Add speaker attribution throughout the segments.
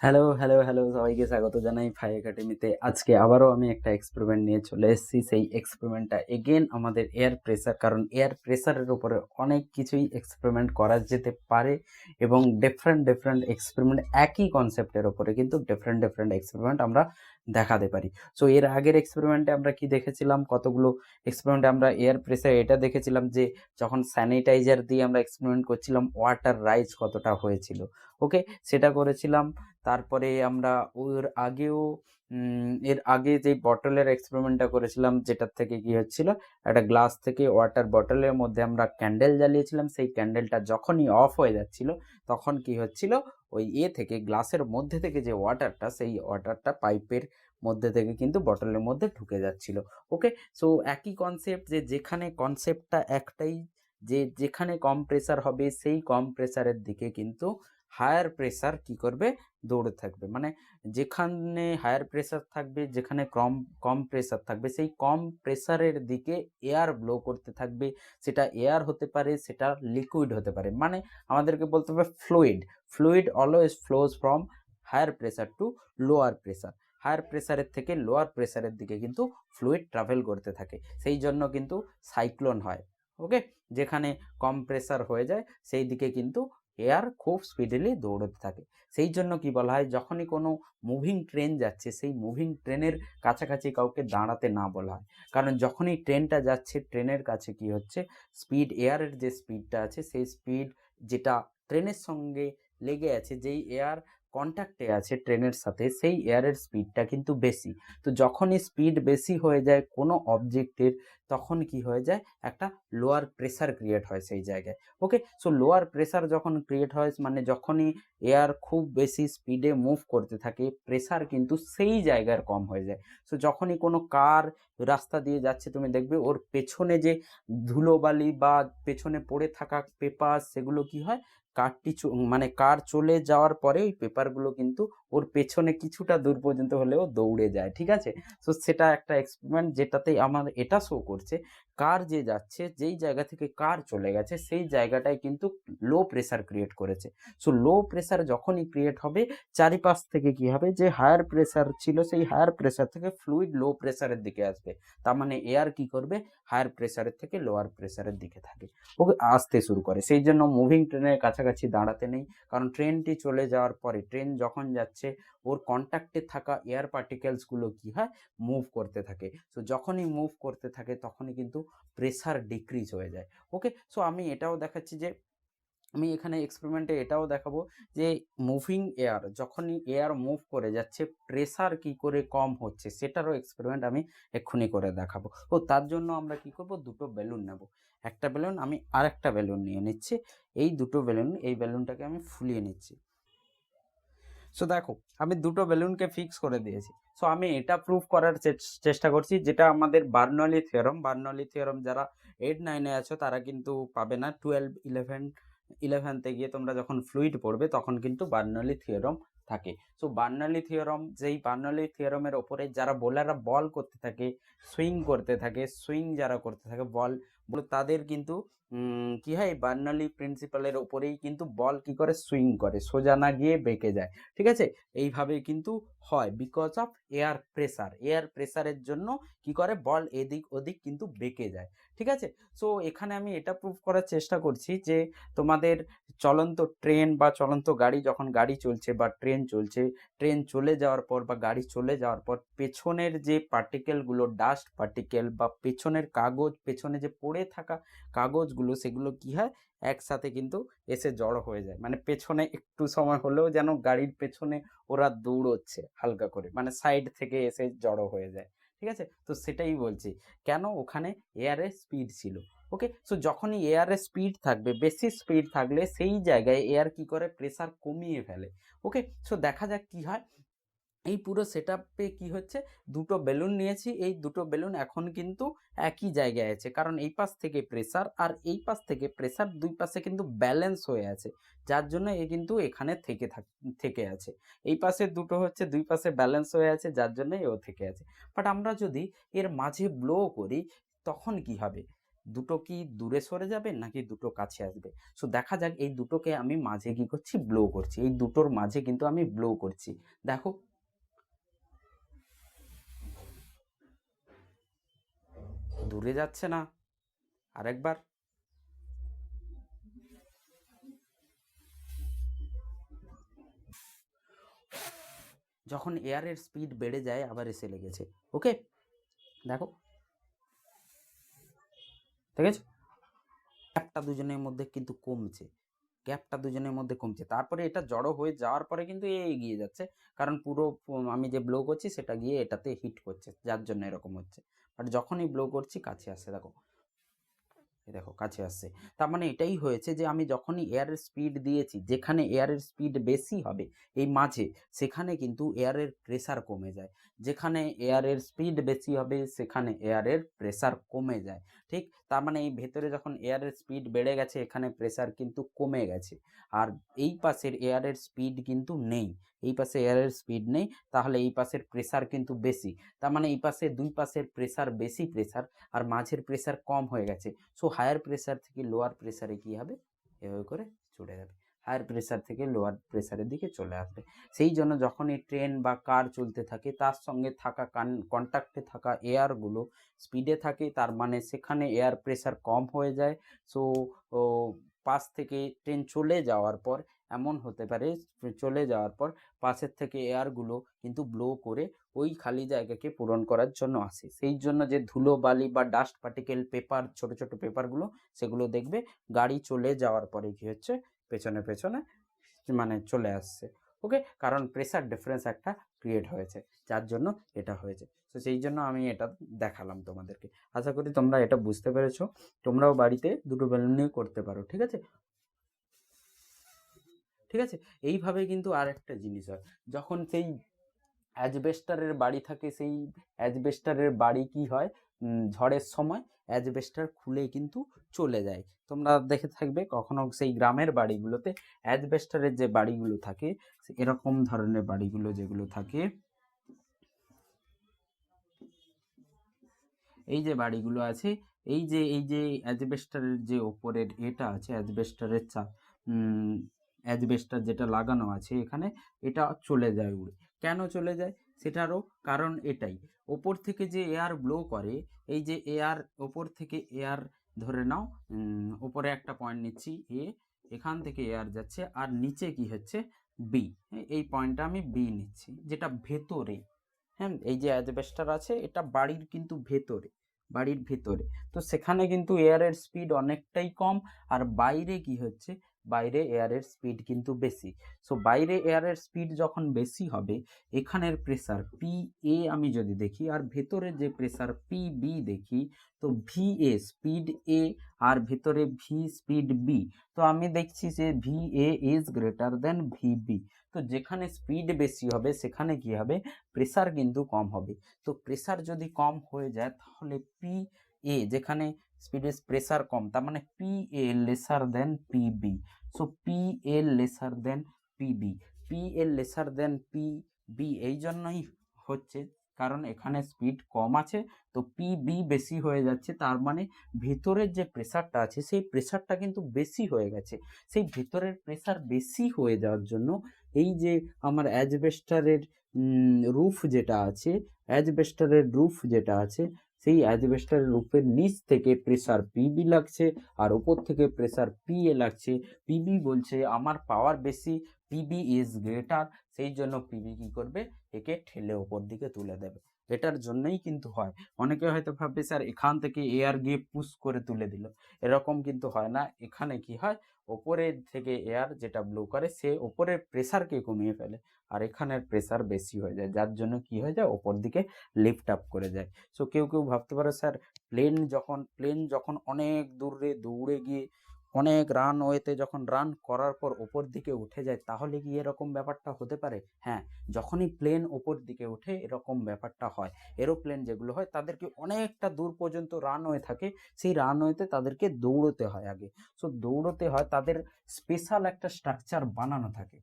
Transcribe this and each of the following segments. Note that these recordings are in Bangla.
Speaker 1: হ্যালো, হ্যালো, হ্যালো সবাইকে স্বাগত জানাই ফাই একাডেমিতে। আজকে আবারও আমি একটা এক্সপেরিমেন্ট নিয়ে চলে এসেছি। সেই এক্সপেরিমেন্টটা এগেন আমাদের এয়ার প্রেসার কারণ এয়ার প্রেসারের উপরে অনেক কিছুই এক্সপেরিমেন্ট করা যেতে পারে এবং ডিফারেন্ট, ডিফারেন্ট এক্সপেরিমেন্ট একই কনসেপ্টের উপরে কিন্তু ডিফারেন্ট, ডিফারেন্ট এক্সপেরিমেন্ট আমরা দেখাতে পারি। সো এর আগের এক্সপেরিমেন্টে আমরা কি দেখেছিলাম কতগুলো এক্সপেরিমেন্টে আমরা এয়ার প্রেশার এটা দেখেছিলাম যে যখন স্যানিটাইজার দিয়ে আমরা এক্সপেরিমেন্ট করছিলাম ওয়াটার রাইজ কতটা হয়েছিল। ওকে? সেটা করেছিলাম। তারপরে আমরা ওর আগেও এর আগে যে বটলের এক্সপেরিমেন্টটা করেছিলাম যেটার থেকে কি হচ্ছিল, একটা গ্লাস থেকে ওয়াটার বটলের মধ্যে আমরা ক্যান্ডেল জ্বালিয়েছিলাম। সেই ক্যান্ডেলটা যখনই অফ হয়ে যাচ্ছিল, তখন কি হচ্ছিল, ওই এ থেকে গ্লাসের মধ্যে থেকে যে ওয়াটারটা, সেই ওয়াটারটা পাইপের মধ্যে থেকে কিন্তু বটলের মধ্যে ঢুকে যাচ্ছিল। ওকে? সো একই কনসেপ্ট যে যেখানে কনসেপ্টটা একটাই যে যেখানে কম প্রেসার হবে সেই কম প্রেসারের দিকে কিন্তু হায়ার প্রেশার কি করবে? দৌড়ে থাকবে। মানে যেখানে হায়ার প্রেশার থাকবে, যেখানে কম কম প্রেশার থাকবে, সেই কম প্রেশারের দিকে এয়ার ব্লো করতে থাকবে। সেটা এয়ার হতে পারে, সেটা লিকুইড হতে পারে। মানে আমাদেরকে বলতে হবে fluid. Fluid always flows from higher pressure to lower pressure. Higher প্রেশারের থেকে লোয়ার প্রেশারের দিকে কিন্তু ফ্লুইড ট্রাভেল করতে থাকে। সেই জন্য কিন্তু সাইক্লোন হয়। ওকে? যেখানে কম প্রেশার হয়ে যায়, সেই দিকে কিন্তু এয়ার খুব স্পিডিলি দৌড়তে থাকে। সেই জন্য কি বলা হয়, যখনই কোনো মুভিং ট্রেন যাচ্ছে, সেই মুভিং ট্রেনের কাছাকাছি কাউকে দাঁড়াতে না বলা হয়। কারণ যখনই ট্রেনটা যাচ্ছে, ট্রেনের কাছে কি হচ্ছে, স্পিড এয়ারের যে স্পিডটা আছে, সেই স্পিড যেটা ট্রেনের সঙ্গে লেগে আছে, যেই এয়ার কনট্যাক্টে আছে ট্রেনের সাথে, সেই এয়ারের স্পিডটা কিন্তু বেশি। তো যখনই স্পিড বেশি হয়ে যায় কোনো অবজেক্টের, তখন কি হয়ে যায়, একটা লোয়ার প্রেশার ক্রিয়েট হয় সেই জায়গায়। ওকে? সো লোয়ার প্রেশার যখন ক্রিয়েট হয় মানে যখনই এয়ার খুব বেশি স্পিডে মুভ করতে থাকে, প্রেশার কিন্তু সেই জায়গার কম হয়ে যায়। সো যখনই কোনো কার রাস্তা দিয়ে যাচ্ছে, তুমি দেখবে ওর পেছনে যে ধুলোবালি বা পেছনে পড়ে থাকা পেপার সেগুলো কি হয়, কারটি চ মানে কার চলে যাওয়ার পরে ওই পেপারগুলো কিন্তু ওর পেছনে কিছুটা দূর পর্যন্ত হলেও দৌড়ে যায়। ঠিক আছে? সো সেটা একটা এক্সপেরিমেন্ট যেটাতে আমার এটা শো করছে, কার যে যাচ্ছে, যেই জায়গা থেকে কার চলে গেছে, সেই জায়গাটায় কিন্তু লো প্রেশার ক্রিয়েট করেছে। সো লো প্রেশার যখনই ক্রিয়েট হবে, চারিপাশ থেকে কি হবে, যে হায়ার প্রেশার ছিল, সেই হায়ার প্রেশার থেকে ফ্লুইড লো প্রেশারের দিকে আসবে। তার মানে এয়ার কি করবে, হায়ার প্রেশারের থেকে লোয়ার প্রেশারের দিকে থাকে। ওকে? আসতে শুরু করে। সেই জন্য মুভিং ট্রেনের কাছাকাছি দাঁড়াতে নেই। কারণ ট্রেনটি চলে যাওয়ার পরে, ট্রেন যখন যাচ্ছে, ওর কনট্যাক্টে থাকা এয়ার পার্টিকেলসগুলো কি হয়, মুভ করতে থাকে। সো যখনই মুভ করতে থাকে, তখনই কিন্তু প্রেশার ডিক্রিজ হয়ে যায়। ওকে? সো আমি এটাও দেখাচ্ছি যে আমি এখানে এক্সপেরিমেন্টে এটাও দেখাবো যে মুভিং এয়ার যখনই এয়ার মুভ করে যাচ্ছে, প্রেশার কি করে কম হচ্ছে, সেটারও এক্সপেরিমেন্ট আমি এক্ষুনি করে দেখাবো। ও তার জন্য আমরা কি করব, দুটো বেলুন নেব। একটা বেলুন আমি আরেকটা বেলুন নিয়ে নিচ্ছি। এই দুটো বেলুন, এই বেলুনটাকে আমি ফুলিয়ে নিচ্ছি। সো দেখো, আমি দুটো বেলুনকে ফিক্স করে দিয়েছি। সো আমি এটা প্রুফ করার চেষ্টা করছি যেটা আমাদের বার্নলি থিওরম বার্নলি থিওরম যারা এইট নাইনে আছো তারা কিন্তু পাবে না। টুয়েলভ ইলেভেন ইলেভেনতে গিয়ে তোমরা যখন ফ্লুইড পড়বে তখন কিন্তু বার্নলি থিওরেম থাকে। সো বার্নালি থিওরম যেই বার্নালি থিওরমের ওপরে যারা বোলাররা বল করতে থাকে, সুইং করতে থাকে, সুইং যারা করতে থাকে বল, তাদের কিন্তু কি হয়, বার্নালি প্রিন্সিপালের ওপরেই কিন্তু বল কি করে, সুইং করে। সোজা না গিয়ে বেঁকে যায়। ঠিক আছে? এইভাবে কিন্তু হয় because of air pressure. Air প্রেশারের জন্য কি করে, বল এদিক ওদিক কিন্তু বেঁকে যায়। ঠিক আছে? সো এখানে আমি এটা প্রুভ করার চেষ্টা করছি যে তোমাদের চলন্ত ট্রেন বা চলন্ত গাড়ি যখন গাড়ি চলছে বা ট্রেন চলছে, ট্রেন চলে যাওয়ার পর বা গাড়ি চলে যাওয়ার পর পেছনের যে পার্টিকেলগুলো ডাস্ট পার্টিকেল বা পেছনের কাগজ, পেছনে যে পড়ে থাকা কাগজগুলো সেগুলো কি হয়, একসাথে কিন্তু এসে জড়ো হয়ে যায়। মানে পেছনে একটু সময় হলেও যেন গাড়ির পেছনে ওরা দৌড়চ্ছে হালকা করে। মানে সাইড থেকে এসে জড়ো হয়ে যায়। ঠিক আছে? তো সেটাই বলছি। কেন ওখানে এয়ারের স্পিড ছিল। ওকে? সো যখনই এয়ারের স্পিড থাকবে, বেশি স্পিড থাকলে সেই জায়গায় এয়ার কি করে, প্রেশার কমিয়ে ফেলে। ওকে? সো দেখা যাক কি হয়। এই পুরো সেট আপে কি হচ্ছে, দুটো বেলুন নিয়েছি। এই দুটো বেলুন এখন কিন্তু একই জায়গায় আছে। কারণ এই পাশ থেকে প্রেশার আর এই পাশ থেকে প্রেশার, দুই পাশে কিন্তু ব্যালেন্স হয়ে আছে। যার জন্য এ কিন্তু এখানে থাক থেকে আছে। এই পাশে দুটো হচ্ছে, দুই পাশে ব্যালেন্স হয়ে আছে, যার জন্য এও থেকে আছে। বাট আমরা যদি এর মাঝে ব্লো করি, তখন কি হবে? দুটো কি দূরে সরে যাবে নাকি দুটো কাছে আসবে সো দেখা যাক এই দুটোকে আমি মাঝে কি করছি ব্লো করছি এই দুটোর মাঝে কিন্তু আমি ব্লো করছি দেখো দূরে যাচ্ছে না। আরেকবার। যখন এয়ারের স্পিড বেড়ে যায়, আবার এসে লেগেছে। ওকে? দেখো। ঠিক আছে গ্যাপটা দুজনের মধ্যে কিন্তু কমছে। গ্যাপটা দুজনের মধ্যে কমছে। তারপরে এটা জড়ো হয়ে যাওয়ার পরে কিন্তু এ এগিয়ে যাচ্ছে। কারণ পুরো, আমি যে ব্লো করছি, সেটা গিয়ে এটাতে হিট করছে। যার জন্য এরকম হচ্ছে। বাট যখনই ব্লো করছি, কাছে আসছে দেখো। দেখো, কাছে আসছে তার মানে এটাই হয়েছে যে, আমি যখনই এয়ারের স্পিড দিয়েছি, যেখানে এয়ারের স্পিড বেশি হবে, এই মাঝে, সেখানে কিন্তু এয়ারের প্রেসার কমে যায়। যেখানে এয়ারের স্পিড বেশি হবে, সেখানে এয়ারের প্রেসার কমে যায়। ঠিক? তার মানে এই ভেতরে যখন এয়ারের স্পিড বেড়ে গেছে, এখানে প্রেসার কিন্তু কমে গেছে। আর এই পাশের এয়ারের স্পিড কিন্তু নেই। এই পাশে এয়ারের স্পিড নেই, তাহলে এই পাশের প্রেসার কিন্তু বেশি। তার মানে এই পাশে দুই পাশের প্রেসার বেশি প্রেসার আর মাঝের প্রেসার কম হয়ে গেছে। সো হায়ার প্রেসার থেকে লোয়ার প্রেসারে কি হবে? এভাবে করে চলে যাবে। হায়ার প্রেসার থেকে লোয়ার প্রেসারের দিকে চলে আসবে। সেই জন্য যখনই ট্রেন বা কার চলতে থাকে, তার সঙ্গে থাকা কান কন্ট্যাক্টে থাকা এয়ারগুলো স্পিডে থাকে, তার মানে সেখানে এয়ার প্রেসার কম হয়ে যায়। সো পাশ থেকে ট্রেন চলে যাওয়ার পর, এমন হতে পারে, চলে যাওয়ার পর পাশের থেকে এয়ারগুলো কিন্তু ব্লো করে ওই খালি জায়গাকে পূরণ করার জন্য আসে। সেই জন্য যে ধুলো, বালি বা ডাস্ট পার্টিকেল পেপার ছোট ছোট পেপারগুলো সেগুলো দেখবে গাড়ি চলে যাওয়ার পরে কি হচ্ছে পেছনে পেছনে মানে চলে আসছে। ওকে কারণ প্রেসার ডিফারেন্স একটা ক্রিয়েট হয়েছে। যার জন্য এটা হয়েছে। তো সেই জন্য আমি এটা দেখালাম তোমাদেরকে। আশা করি তোমরা এটা বুঝতে পেরেছ। তোমরাও বাড়িতে দুটো বেলুন নিয়ে করতে পারো। ঠিক আছে? ঠিক আছে? এইভাবে কিন্তু আর একটা জিনিস হয়। যখন সেই অ্যাজবেস্টারের বাড়ি থাকে, সেই অ্যাজবেস্টারের বাড়ি কি হয়? ঝড়ের সময় অ্যাজবেস্টার খুলে কিন্তু চলে যায়। তোমরা দেখে থাকবে কখনো সেই গ্রামের বাড়িগুলোতে অ্যাজবেস্টারের যে বাড়িগুলো থাকে এরকম ধরনের বাড়িগুলো যেগুলো থাকে। এই যে বাড়িগুলো আছে, এই যে এই যে অ্যাজবেস্টারের যে ওপরের এটা আছে অ্যাজবেস্টারের চা অ্যাজবেস্টার যেটা লাগানো আছে এখানে, এটা চলে যায় উড়ে। কেন চলে যায়? সেটারও কারণ এটাই। ওপর থেকে যে এয়ার ব্লো করে, এই যে এয়ার ওপর থেকে এয়ার ধরে নাও ওপরে একটা পয়েন্ট নিচ্ছি, এ, এখান থেকে এয়ার যাচ্ছে, আর নিচে কি হচ্ছে? বি এই পয়েন্টটা আমি বি নিচ্ছি, যেটা ভেতরে। হ্যাঁ এই যে অ্যাজবেস্টার আছে, এটা বাড়ির কিন্তু ভেতরে, বাড়ির ভেতরে। তো সেখানে কিন্তু এয়ারের স্পিড অনেকটাই কম, আর বাইরে কি হচ্ছে? বাইরে এয়ারের স্পিড কিন্তু বেশি। সো বাইরে এয়ারের স্পিড যখন বেশি হবে, এখানের প্রেসার পি এ আমি যদি দেখি, আর ভেতরে যে প্রেসার পি বি দেখি, তো ভি এ স্পিড এ আর ভেতরে ভি স্পিড বি তো আমি দেখছি যে V A is greater than V B তো যেখানে স্পিড বেশি হবে, সেখানে কি হবে? প্রেসার কিন্তু কম হবে। তো প্রেসার যদি কম হয়ে যায়, তাহলে পি এ যেখানে স্পিডের প্রেসার কম, তার মানে P A lesser than P B so P A lesser than P B P A lesser than P B এই জন্যই হচ্ছে, কারণ এখানে স্পিড কম আছে, তো পি বি বেশি হয়ে যাচ্ছে, তার মানে ভেতরের যে প্রেসারটা আছে, সেই প্রেসারটা কিন্তু বেশি হয়ে গেছে। সেই ভেতরের প্রেসার বেশি হয়ে যাওয়ার জন্য এই যে আমার অ্যাজবেস্টারের রুফ যেটা আছে অ্যাজবেস্টারের রুফ যেটা আছে সেই অ্যাজবেস্টার লুপের নিচ থেকে প্রেসার পিবি লাগছে আর উপর থেকে প্রেসার পিএ লাগছে। পিবি বলছে আমার পাওয়ার বেশি পিবি ইজ গ্রেটার সেই জন্য পিবি কি করবে? একে ঠেলে ওপর দিকে তুলে দেবে। এটার জন্যই কিন্তু হয়। অনেকে হয়তো ভাববে, স্যার, এখান থেকে এয়ার গিয়ে পুশ করে তুলে দিল। এরকম কিন্তু হয় না। এখানে কি হয়? ওপরের থেকে এয়ার যেটা ব্লো করে, সে ওপরের প্রেসারকে কমিয়ে ফেলে। আর এখানের প্রেসার বেশি হয়ে যায়। যার জন্য কি হয়ে যায়? ওপর দিকে লিফট আপ করে যায়। সো কেউ কেউ ভাবতে পারে, স্যার প্লেন যখন প্লেন যখন অনেক দূরে, দৌড়ে গিয়ে অনেক রানওয়েতে যখন রান করার পর ওপর দিকে উঠে যায়, তাহলে কি এরকম ব্যাপারটা হতে পারে? হ্যাঁ যখনই প্লেন ওপর দিকে ওঠে এরকম ব্যাপারটা হয়। এরোপ্লেন যেগুলো হয়, তাদেরকে অনেকটা দূর পর্যন্ত রান রানওয়ে থাকে, সেই রানওয়েতে তাদেরকে দৌড়তে হয় আগে। সো দৌড়তে হয়, তাদের স্পেশাল একটা স্ট্রাকচার বানানো থাকে।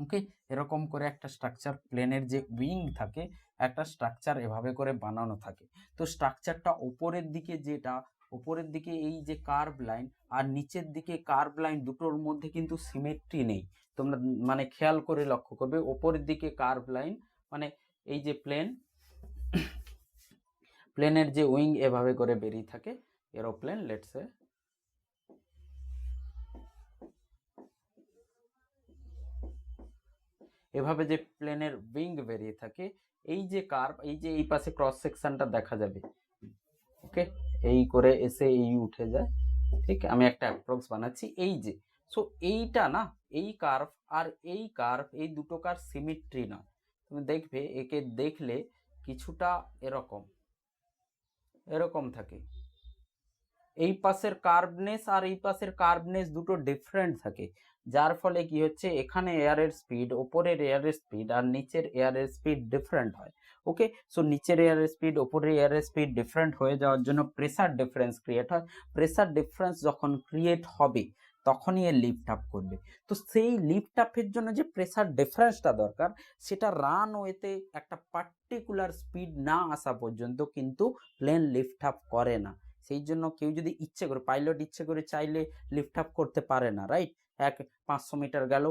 Speaker 1: ওকে এরকম করে একটা স্ট্রাকচার প্লেনের যে উইং থাকে, একটা স্ট্রাকচার এভাবে করে বানানো থাকে। তো স্ট্রাকচারটা ওপরের দিকে যেটা উপরের দিকে এই যে কার্ভ লাইন আর নিচের দিকে কার্ভ লাইন দুটোর মধ্যে কিন্তু সিমেট্রি নেই। তোমরা মানে খেয়াল করে লক্ষ্য করবে, ওপরের দিকে কার্ভ লাইন মানে এই যে প্লেন প্লেনের যে উইং এভাবে করে বেরিয়ে থাকে এরোপ্লেন লেটসে এভাবে যে প্লেনের উইং বেরিয়ে থাকে, এই যে কার্ভ এই যে এই পাশে ক্রস সেকশনটা দেখা যাবে। ওকে এই করে এসে এই উঠে যায়। ঠিক, আমি একটা অ্যাপ্রক্স বানাচ্ছি। এই যে সো এইটা না, এই কার্ভ আর এই কার্ভ এই দুটো কার সিমিট্রি না। তুমি দেখবে, একে দেখলে কিছুটা এরকম এরকম থাকে। এই পাশের কার্ভনেস আর এই পাশের কার্ভনেস দুটো ডিফারেন্ট থাকে। যার ফলে কি হচ্ছে, এখানে এয়ারের স্পিড ওপরের এয়ারের স্পিড আর নিচের এয়ারের স্পিড ডিফারেন্ট হয়। ওকে সো নিচের এয়ারের স্পিড ওপরের এয়ারের স্পিড ডিফারেন্ট হয়ে যাওয়ার জন্য প্রেসার ডিফারেন্স ক্রিয়েট হয়। প্রেসার ডিফারেন্স যখন ক্রিয়েট হবে, তখনই এর লিফট আপ করবে। তো সেই লিফট আপের জন্য যে প্রেসার ডিফারেন্সটা দরকার, সেটা রান ওয়েতে একটা পার্টিকুলার স্পিড না আসা পর্যন্ত কিন্তু প্লেন লিফট আপ করে না। সেই জন্য কেউ যদি ইচ্ছে করে পাইলট ইচ্ছে করে চাইলে লিফট আপ করতে পারে না রাইট এক পাঁচশো মিটার গেল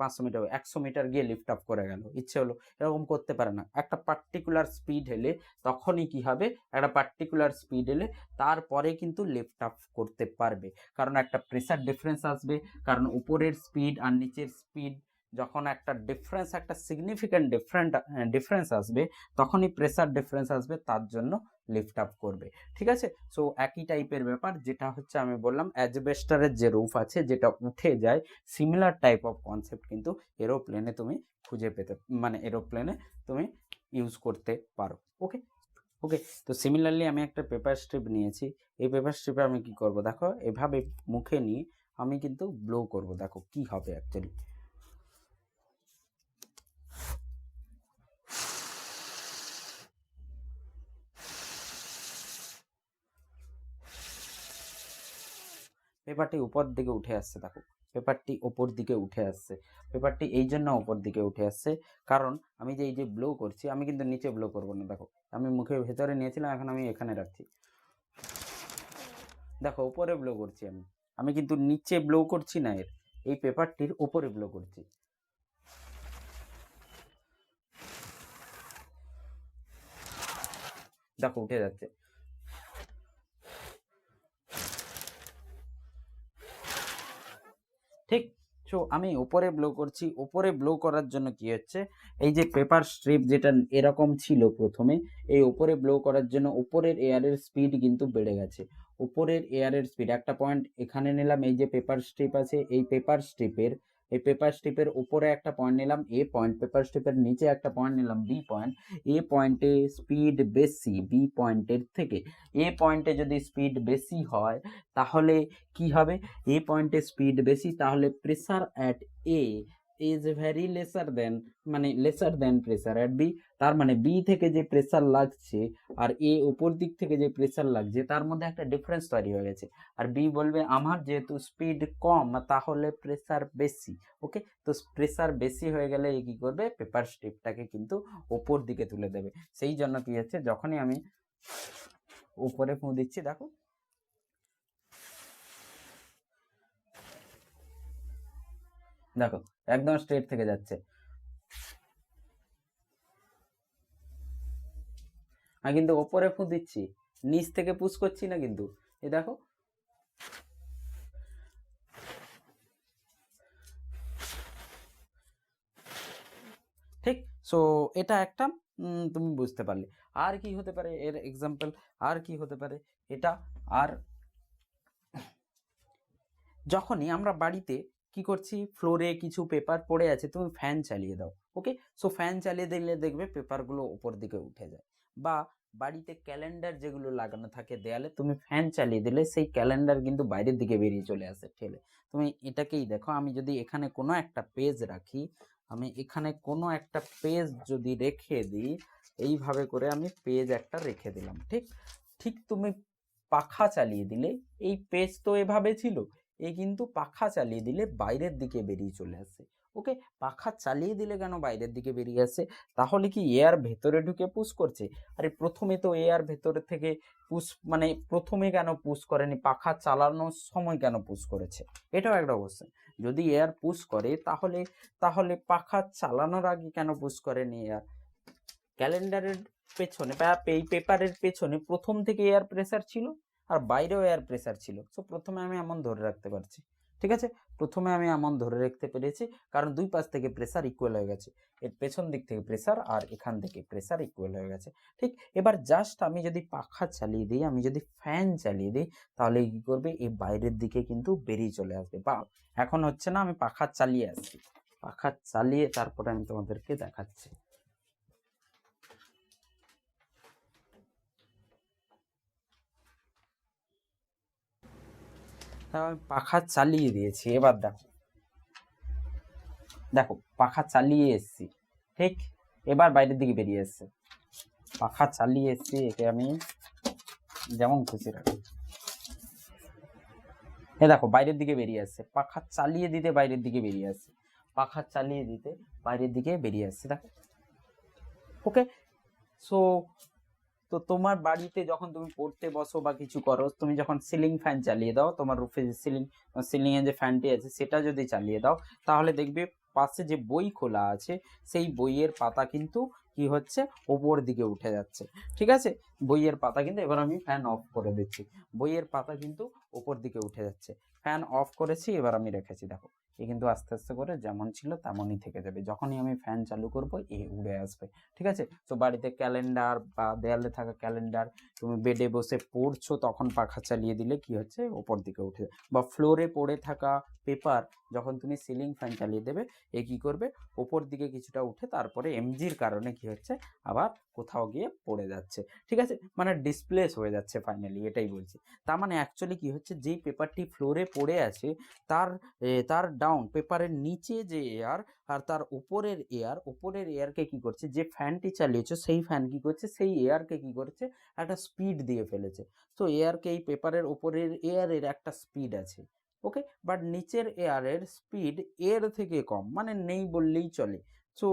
Speaker 1: পাঁচশো মিটার একশো মিটার গিয়ে লিফট আপ করে গেল, ইচ্ছে হলো, এরকম করতে পারে না। একটা পার্টিকুলার স্পিড এলে তখনই কি হবে? একটা পার্টিকুলার স্পিড এলে তারপরে কিন্তু লিফট আপ করতে পারবে। কারণ একটা প্রেসার ডিফারেন্স আসবে, কারণ উপরের স্পিড আর নিচের স্পিড যখন একটা ডিফারেন্স একটা সিগনিফিক্যান্ট ডিফারেন্ট ডিফারেন্স আসবে, তখনই প্রেসার ডিফারেন্স আসবে, তার জন্য লিফট আপ করবে, ঠিক আছে? সো একই টাইপের ব্যাপার যেটা হচ্ছে আমি বললাম অ্যাজবেস্টারের যে রুফ আছে যেটা উঠে যায় সিমিলার টাইপ অফ কনসেপ্ট কিন্তু এরোপ্লেনে তুমি খুঁজে পেতে মানে এরোপ্লেনে তুমি ইউজ করতে পারো ওকে ওকে তো সিমিলারলি আমি একটা পেপার স্ট্রিপ নিয়েছি, এই পেপার স্ট্রিপে আমি কি করব? দেখো, এভাবে মুখে নিয়ে আমি কিন্তু ব্লো করব, দেখো কি হবে অ্যাকচুয়ালি পেপারটি উপর দিকে উঠে আসছে, দেখো। পেপারটি ওপর দিকে উঠে আসছে। পেপারটি এই জন্য ওপর দিকে উঠে আসছে, কারণ আমি যে এই যে ব্লো করছি, আমি কিন্তু নিচে ব্লো করব না, দেখো। আমি মুখের ভেতরে নিয়েছিলাম, এখন আমি এখানে রাখছি। দেখো, উপরে ব্লো করছি আমি। আমি কিন্তু নিচে ব্লো করছি না এর, এই পেপারটির উপরে ব্লো করছি। দেখো, উঠে যাচ্ছে। ঠিক? সো আমি উপরে ব্লো করছি। উপরে ব্লো করার জন্য কি হচ্ছে? এই যে পেপার স্ট্রিপ যেটা এরকম ছিল প্রথমে, এই উপরে ব্লো করার জন্য উপরের এয়ারের স্পিড কিন্তু বেড়ে গেছে। উপরের এয়ারের স্পিড একটা পয়েন্ট এখানে নিলাম, এই যে পেপার স্ট্রিপ আছে, এই পেপার স্ট্রিপের এই পেপার স্ট্রিপের উপরে একটা পয়েন্ট নিলাম এ পয়েন্ট পেপার স্ট্রিপের নিচে একটা পয়েন্ট নিলাম বি পয়েন্ট এ পয়েন্টে স্পিড বেশি বি পয়েন্টের থেকে। এ পয়েন্টে যদি স্পিড বেশি হয়, তাহলে কি হবে? এ পয়েন্টে স্পিড বেশি, তাহলে pressure at A is very lesser than মানে lesser than pressure at B তার মানে বি থেকে যে প্রেসার লাগছে আর এ উপর দিক থেকে যে প্রেসার লাগছে, তার মধ্যে একটা ডিফারেন্স তৈরি হয়ে গেছে। আর বি বলবে আমার যেহেতু স্পিড কম, তাহলে প্রেসার বেশি ওকে তো প্রেসার বেশি হয়ে গেলে এ কী করবে? পেপার স্ট্রিপটাকে কিন্তু ওপর দিকে তুলে দেবে। সেই জন্য কী হচ্ছে? যখনই আমি উপরে ফুঁ দিচ্ছি, দেখো। দেখো একদম স্ট্রেট থেকে যাচ্ছে। আমি কিন্তু ওপরে ফু দিচ্ছি, নিচ থেকে পুশ করছি না কিন্তু? এই দেখো। ঠিক? সো এটা একটা তুমি বুঝতে পারলে। আর কি হতে পারে এর এক্সাম্পল আর কি হতে পারে? এটা আর, যখনই আমরা বাড়িতে কি করছি? ফ্লোরে কিছু পেপার পড়ে আছে, তুমি ফ্যান চালিয়ে দাও ওকে সো ফ্যান চালিয়ে দিলে দেখবে পেপারগুলো উপর দিকে উঠে যায়। বা বাড়িতে ক্যালেন্ডার যেগুলো লাগানো থাকে দেয়ালে, তুমি ফ্যান চালিয়ে দিলে সেই ক্যালেন্ডার কিন্তু বাইরের দিকে বেরিয়ে চলে আসে ঠেলে। তুমি এটাকেই দেখো, আমি যদি এখানে কোনো একটা পেজ রাখি, আমি এখানে কোনো একটা পেজ যদি রেখে দিই, এইভাবে করে আমি পেজ একটা রেখে দিলাম, ঠিক? ঠিক তুমি পাখা চালিয়ে দিলে, এই পেজ তো এভাবে ছিল এ কিন্তু পাখা চালিয়ে দিলে বাইরের দিকে বেরিয়ে চলে আসে। ওকে, পাখা চালিয়ে দিলে কেন বাইরের দিকে বেরিয়ে আসে? তাহলে কি এয়ার ভেতরে ঢুকে পুশ করছে? আরে প্রথমে তো এয়ার ভেতরে থেকে পুশ মানে প্রথমে কেন পুশ করেনি? পাখা চালানোর সময় কেন পুশ করেছে? এটাও একটা কোশ্চেন যদি এয়ার পুশ করে, তাহলে তাহলে পাখা চালানোর আগে কেন পুশ করেনি এয়ার ক্যালেন্ডারের পেছনে বা পেপারের পেছনে প্রথম থেকে এয়ার প্রেসার ছিল? আর বাইরেও এয়ার প্রেসার ছিল। সো প্রথমে আমি এমন ধরে রাখতে পারছি, ঠিক আছে? প্রথমে আমি এমন ধরে রাখতে পেরেছি, কারণ দুই পাশ থেকে প্রেসার ইকুয়াল হয়ে গেছে। এর পেছন দিক থেকে প্রেসার আর এখান থেকে প্রেসার ইকুয়াল হয়ে গেছে। ঠিক এবার জাস্ট আমি যদি পাখা চালিয়ে দিই, আমি যদি ফ্যান চালিয়ে দিই, তাহলে কি করবে? এই বাইরের দিকে কিন্তু বেরিয়ে চলে আসবে। বা এখন হচ্ছে না, আমি পাখা চালিয়ে আসছি। পাখা চালিয়ে তারপরে আমি তোমাদেরকে দেখাচ্ছি। আমি পাখা চালিয়ে দিয়েছি, এবার দেখো। দেখো, পাখা চালিয়ে এসছি, ঠিক? এবার বাইরের দিকে বেরিয়ে এসছে। পাখা চালিয়ে এসছি, একে আমি যেমন খুশি রাখি। এ দেখো, বাইরের দিকে বেরিয়ে আসছে পাখা চালিয়ে দিতে বাইরের দিকে বেরিয়ে আসছে পাখা চালিয়ে দিতে বাইরের দিকে বেরিয়ে আসছে দেখো। ওকে? সো তো তোমার বাড়িতে যখন তুমি পড়তে বসো বা কিছু করো, তুমি যখন সিলিং ফ্যান চালিয়ে দাও, তোমার রুফে যে সিলিং সিলিং এ যে ফ্যানটি আছে, সেটা যদি চালিয়ে দাও, তাহলে দেখবে পাশে যে বই খোলা আছে, সেই বইয়ের পাতা কিন্তু কি হচ্ছে? ওপর দিকে উঠে যাচ্ছে। ঠিক আছে? বইয়ের পাতা কিন্তু এবার আমি ফ্যান অফ করে দিচ্ছি। বইয়ের পাতা কিন্তু ওপর দিকে উঠে যাচ্ছে। ফ্যান অফ করেছি, এবার আমি রেখেছি, দেখো। এ কিন্তু আস্তে আস্তে করে যেমন ছিল তেমনই থেকে যাবে। যখনই আমি ফ্যান চালু করব, এ উড়ে আসবে। ঠিক আছে? তো বাড়িতে ক্যালেন্ডার বা দেয়ালে থাকা ক্যালেন্ডার তুমি বেডে বসে পড়ছো, তখন পাখা চালিয়ে দিলে কি হচ্ছে? ওপর দিকে উঠে বা ফ্লোরে পড়ে থাকা পেপার যখন তুমি সিলিং ফ্যান চালিয়ে দেবে, এ কি করবে? ওপর দিকে কিছুটা উঠে তারপরে এমজির কারণে কি হচ্ছে? আবার কোথাও গিয়ে পড়ে যাচ্ছে। ঠিক আছে? মানে ডিসপ্লেস হয়ে যাচ্ছে ফাইনালি এটাই বলছি। তার মানে অ্যাকচুয়ালি কি হচ্ছে? যেই পেপারটি ফ্লোরে পড়ে আছে, তার তার ডাউন পেপারের নিচে যে এয়ার আর তার উপরের এয়ার উপরের এয়ারকে কি করছে? যে ফ্যানটি চালিয়েছে, সেই ফ্যান কি করছে? সেই এয়ারকে কি করছে? একটা স্পিড দিয়ে ফেলেছে। তো এয়ারকে এই পেপারের উপরের এয়ারের একটা স্পিড আছে। ওকে বাট নিচের এয়ারের স্পিড এর থেকে কম মানে নেই বললেই চলে। সো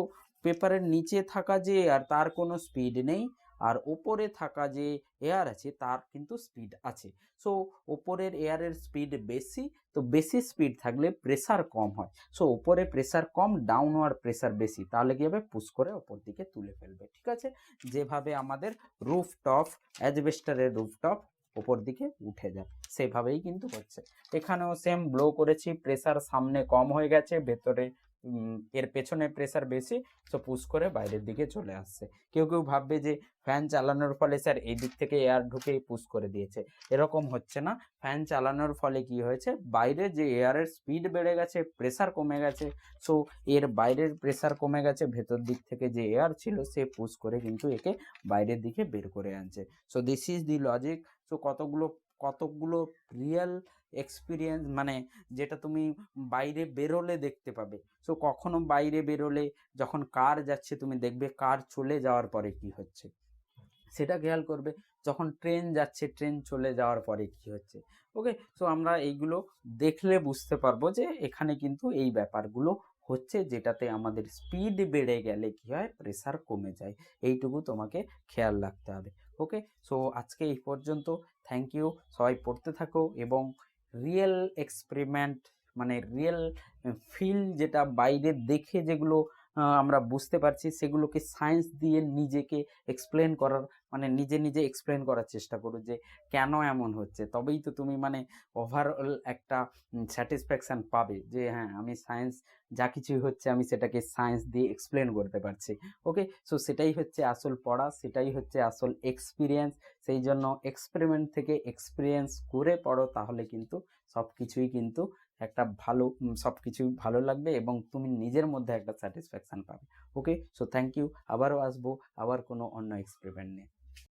Speaker 1: পেপারের নিচে থাকা যে এয়ার তার কোনো স্পিড নেই। আর ওপরে থাকা যে এয়ার আছে, তার কিন্তু স্পিড আছে। সো ওপরের এয়ারের স্পিড বেশি, তো বেশি স্পিড থাকলে প্রেসার কম হয়। সো ওপরে প্রেসার কম ডাউনওয়ার্ড প্রেসার বেশি, তাহলে কি হবে? পুশ করে ওপর দিকে তুলে ফেলবে, ঠিক আছে? যেভাবে আমাদের রুফ টপ অ্যাজবেস্টারের রুফ টপ ওপর দিকে উঠে যায়, সেভাবেই কিন্তু হচ্ছে। এখানেও সেম ব্লো করেছি প্রেসার সামনে কম হয়ে গেছে, ভেতরে এর পেছনে প্রেসার বেশি সো পুশ করে বাইরের দিকে চলে আসছে। কেউ কেউ ভাববে যে ফ্যান চালানোর ফলে স্যার এই দিক থেকে এয়ার ঢুকে পুশ করে দিয়েছে। এরকম হচ্ছে না। ফ্যান চালানোর ফলে কি হয়েছে? বাইরে যে এয়ারের স্পিড বেড়ে গেছে প্রেসার কমে গেছে সো এর বাইরের প্রেসার কমে গেছে, ভেতর দিক থেকে যে এয়ার ছিল, সে পুশ করে কিন্তু একে বাইরের দিকে বের করে আনছে। So this is the logic so কতগুলো কতগুলো রিয়েল এক্সপিরিয়েন্স মানে যেটা তুমি বাইরে বেরোলে দেখতে পাবে। সো কখনো বাইরে বেরোলে যখন কার যাচ্ছে, তুমি দেখবে কার চলে যাওয়ার পরে কি হচ্ছে? সেটা খেয়াল করবে, যখন ট্রেন যাচ্ছে ট্রেন চলে যাওয়ার পরে কি হচ্ছে? ওকে সো আমরা এইগুলো দেখলে বুঝতে পারব যে এখানে কিন্তু এই ব্যাপারগুলো হচ্ছে, যেটাতে আমাদের স্পিড বেড়ে গেলে কি হয়? প্রেসার কমে যায়। এইটুকু তোমাকে খেয়াল রাখতে হবে। ওকে সো আজকে এই পর্যন্ত। Thank you. সবাই পড়তে থাকো এবং রিয়েল এক্সপেরিমেন্ট মানে রিয়েল ফিল যেটা বাইরে দেখে যেগুলো আমরা বুঝতে পারছি, সেগুলোকে সায়েন্স দিয়ে নিজেকে এক্সপ্লেন করার মানে নিজে নিজে এক্সপ্লেন করার চেষ্টা করো যে কেন এমন হচ্ছে। তবেই তো তুমি মানে ওভারঅল একটা স্যাটিসফ্যাকশান পাবে যে হ্যাঁ আমি সায়েন্স যা কিছুই হচ্ছে আমি সেটাকে সায়েন্স দিয়ে এক্সপ্লেন করতে পারছি। ওকে সো সেটাই হচ্ছে আসল পড়া, সেটাই হচ্ছে আসল এক্সপিরিয়েন্স সেই জন্য এক্সপেরিমেন্ট থেকে এক্সপিরিয়েন্স করে পড়ো, তাহলে কিন্তু সব কিছুই কিন্তু একটা ভালো সব কিছু ভালো লাগবে এবং তুমি নিজের মধ্যে একটা স্যাটিসফ্যাকশান পাবে। ওকে সো থ্যাংক ইউ আবারও আসব, আবার কোনো অন্য এক্সপেরিমেন্ট নিয়ে।